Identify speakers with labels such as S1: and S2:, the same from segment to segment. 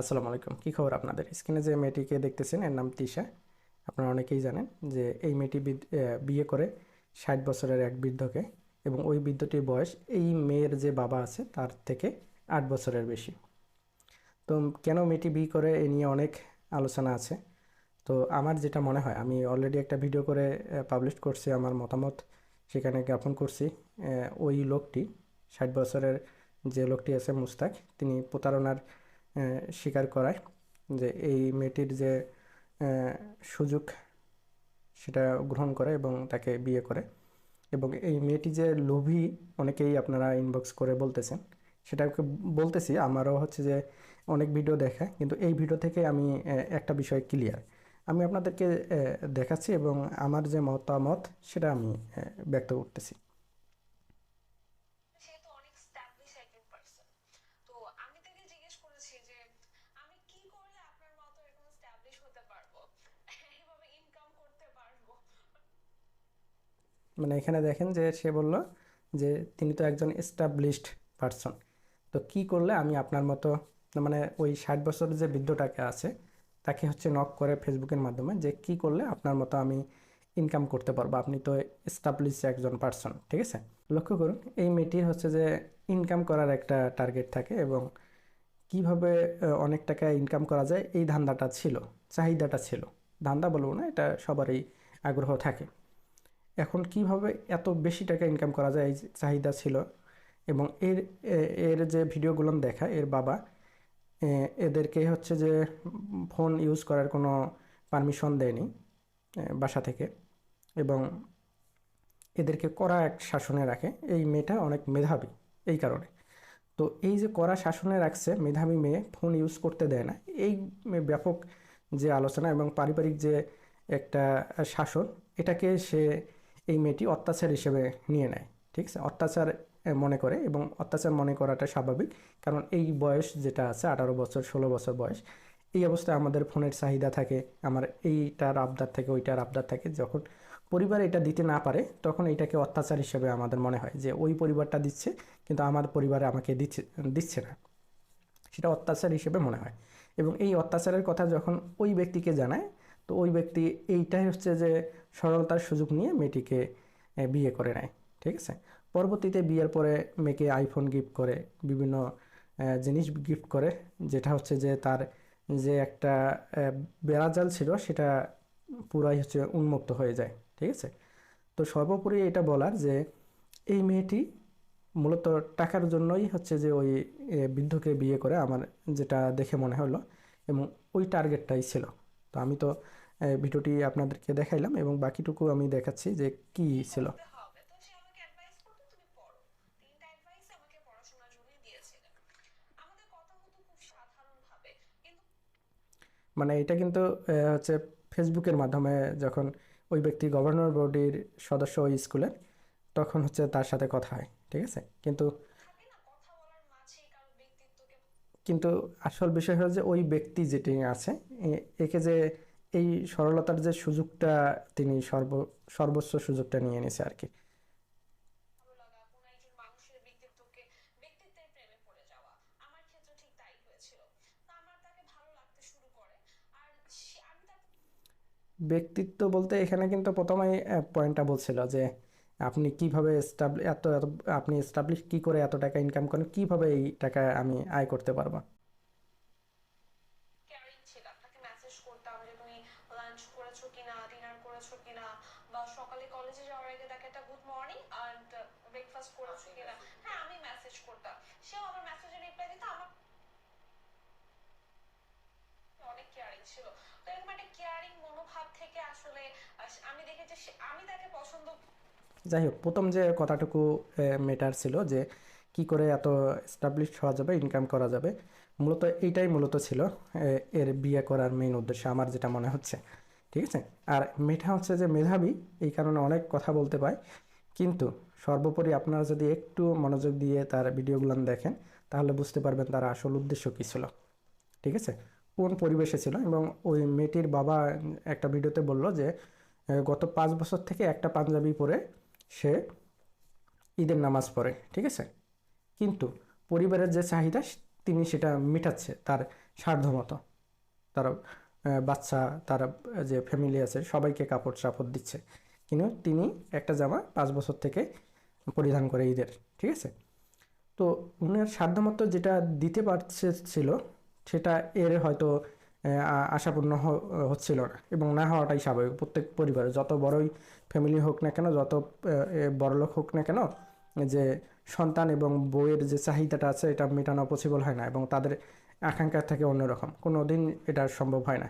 S1: আসসালামু আলাইকুম। কী খবর আপনাদের? স্ক্রিনে যে মেয়েটিকে দেখতেছেন, এর নাম তিশা। আপনারা অনেকেই জানেন যে এই মেয়েটি বিয়ে করে ষাট বছরের এক বৃদ্ধকে এবং ওই বৃদ্ধটির বয়স এই মেয়ের যে বাবা আছে তার থেকে আট বছরের বেশি। তো কেন মেয়েটি বিয়ে করে এ নিয়ে অনেক আলোচনা আছে। তো আমার যেটা মনে হয়, আমি অলরেডি একটা ভিডিও করে পাবলিশ করছি, আমার মতামত সেখানে জ্ঞাপন করছি। ওই লোকটি, ষাট বছরের যে লোকটি আছে মুস্তাক, তিনি প্রতারণার স্বীকার করায় যে এই মেয়েটির যে সুযোগ, সেটা গ্রহণ করে এবং তাকে বিয়ে করে। এবং এই মেয়েটি যে লোভী, অনেকেই আপনারা ইনবক্স করে বলতেছেন। সেটাকে বলতেছি, আমারও হচ্ছে যে অনেক ভিডিও দেখা কিন্তু এই ভিডিও থেকে আমি একটা বিষয় ক্লিয়ার আমি আপনাদেরকে দেখাচ্ছি এবং আমার যে মতামত, সেটা আমি ব্যক্ত করতেছি
S2: সে তো অনেক স্ট্যাবলিশ একজন পার্সন তো আমি তাকে জিজ্ঞেস করেছি যে আমি কি করলে আপনার মতো এরকম স্ট্যাবলিশ হতে পারব এভাবে ইনকাম করতে পারব
S1: মানে এখানে দেখেন যে সে বলল যে তিনি তো একজন এস্টাবলিশড পারসন তো কি করলে আমি আপনার মতো মানে ওই ষাট বছরের যে বৃদ্ধটাকে আছে, তাকে হচ্ছে নক করে ফেসবুকের মাধ্যমে যে কি করলে আপনার মতো আমি ইনকাম করতে পারব? আপনি তো এস্টাবলিশ একজন পারসন ঠিক আছে? লক্ষ্য করুন, এই মেয়েটির হচ্ছে যে ইনকাম করার একটা টার্গেট থাকে এবং কীভাবে অনেক টাকা ইনকাম করা যায়, এই ধান্দাটা ছিল, চাহিদাটা ছিল। ধান্দা বলব না, এটা সবারই আগ্রহ থাকে। এখন কীভাবে এত বেশি টাকা ইনকাম করা যায় এই চাহিদা ছিল? এবং এর এর যে ভিডিওগুলো দেখা, এর বাবা এদেরকে হচ্ছে যে ফোন ইউজ করার কোনো পারমিশন দেয়নি বাসা থেকে। এবং এদেরকে কড়া এক শাসনে রাখে। এই মেয়েটা অনেক মেধাবী এই কারণে। তো এই যে কড়া শাসনে রাখছে, মেধাবী মেয়ে ফোন ইউজ করতে দেয় না, এই ব্যাপক যে আলোচনা এবং পারিবারিক যে একটা শাসন, এটাকে সে এই মেয়েটি অত্যাচার হিসেবে নিয়ে নেয়, ঠিক আছে? অত্যাচার মনে করে এবং অত্যাচার মনে করাটা স্বাভাবিক। কারণ এই বয়স যেটা আছে, আঠারো বছর, ষোলো বছর বয়স, এই অবস্থায় আমাদের ফোনের চাহিদা থাকে, আমার এইটার আবদার থাকে, ওইটার আবদার থাকে। যখন পরিবার এটা দিতে না পারে, তখন এটাকে অত্যাচার হিসেবে আমাদের মনে হয় যে, ওই পরিবারটা দিচ্ছে, কিন্তু আমার পরিবারে আমাকে দিচ্ছে দিচ্ছে না। সেটা অত্যাচার হিসেবে মনে হয়। এবং এই অত্যাচারের কথা যখন ওই ব্যক্তিকে জানায় তো ওই ব্যক্তি এইটাই হচ্ছে যে সরলতার সুযোগ নিয়ে মেয়েটিকে বিয়ে করে নেয়, ঠিক আছে? পরবর্তীতে বিয়ের পরে মেয়েকে আইফোন গিফট করে, বিভিন্ন জিনিস গিফট করে, যেটা হচ্ছে যে তার যে একটা বেড়াজাল ছিল সেটা পুরাই হচ্ছে উন্মুক্ত হয়ে যায়, ঠিক আছে? তো সর্বোপরি এটা বলার যে এই মেয়েটি মূলত টাকার জন্যই হচ্ছে যে ওই বৃদ্ধকে বিয়ে করে আমার যেটা দেখে মনে হলো এবং ওই টার্গেটটাই ছিল। আমি তো ভিডিওটি আপনাদেরকে দেখাইলাম এবং বাকিটুকু আমি দেখাচ্ছি যে কি ছিল। মানে এটা কিন্তু হচ্ছে ফেসবুকের মাধ্যমে যখন ওই ব্যক্তি গভর্নর বডির সদস্য ওই স্কুলের তখন হচ্ছে তার সাথে কথা হয় ঠিক আছে? কিন্তু
S2: থাকে না কথা বলার মাঝে কারও ব্যক্তিত্বকে
S1: কিন্তু আসল বিষয় হলো যে ওই ব্যক্তি যেটি আছে একে যে এই সরলতার যে সুযোগটা তিনি সর্ব, সর্বোচ্চ সুযোগটা নিয়ে নিয়েছে আর কি। ব্যক্তিত্ব বলতে এখানে কিন্তু প্রথমেই পয়েন্টটা বলছিল যে আপনি কীভাবে এত আপনি এস্টাবলিশ কি করে এত টাকা ইনকাম করেন? কীভাবে এই টাকা আমি আয় করতে পারব?
S2: হ্যাঁ আমি মেসেজ করতাম। সেও আমার রিপ্লাই দিত, আমার অনেক কেয়ারিং ছিল। তো এরকম একটা কেয়ারিং মনোভাব থেকে আসলে আমি দেখেছি আমি তাকে পছন্দ
S1: যাই হোক, প্রথম যে কথাটুকু মেটার ছিল যে কি করে এত এস্টাবলিশ হওয়া যাবে ইনকাম করা যাবে, মূলত এইটাই মূলত ছিল এর বিয়ে করার মেইন উদ্দেশ্য, আমার যেটা মনে হচ্ছে, ঠিক আছে? আর মেয়েটা হচ্ছে যে মেধাবী, এই কারণে অনেক কথা বলতে পায়, কিন্তু সর্বোপরি আপনারা যদি একটু মনোযোগ দিয়ে তার ভিডিওগুলো দেখেন, তাহলে বুঝতে পারবেন তার আসল উদ্দেশ্য কী ছিল, ঠিক আছে? কোন পরিবেশে ছিল? এবং ওই মেয়েটির বাবা একটা ভিডিওতে বলল যে গত পাঁচ বছর থেকে একটা পাঞ্জাবি পরে সে ঈদের নামাজ পড়ে, ঠিক আছে? কিন্তু পরিবারের যে চাহিদা তিনি সেটা মেটাচ্ছে তার সাধ্যমতো তারা বাচ্চা, তারা, যে ফ্যামিলি আছে, সবাইকে কাপড় চাপড় দিচ্ছে। কিন্তু তিনি একটা জামা পাঁচ বছর থেকে পরিধান করে ঈদের, ঠিক আছে? তো উনার সাধ্যমতো যেটা দিতে পারছে ছিল, সেটা এর হয়তো আশাপূর্ণ হচ্ছিল না। এবং না হওয়াটাই স্বাভাবিক। প্রত্যেক পরিবারে যত বড়ই ফ্যামিলি হোক না কেন, যত বড়লোক হোক না কেন, যে সন্তান এবং বইয়ের যে চাহিদাটা আছে, এটা মেটানো পসিবল হয় না এবং তাদের আকাঙ্ক্ষা থাকে অন্যরকম। কোনো দিন এটা সম্ভব হয় না।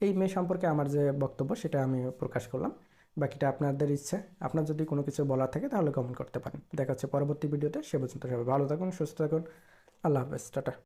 S1: এই মেয়ে সম্পর্কে আমার যে বক্তব্য, সেটা আমি প্রকাশ করলাম। বাকিটা আপনাদের ইচ্ছে। আপনার যদি কোনো কিছু বলার থাকে, তাহলে কমেন্ট করতে পারেন। দেখা হচ্ছে পরবর্তী ভিডিওতে। সে পর্যন্ত সবাই ভালো থাকুন, সুস্থ থাকুন। আল্লাহ হাফেজ। টাটা।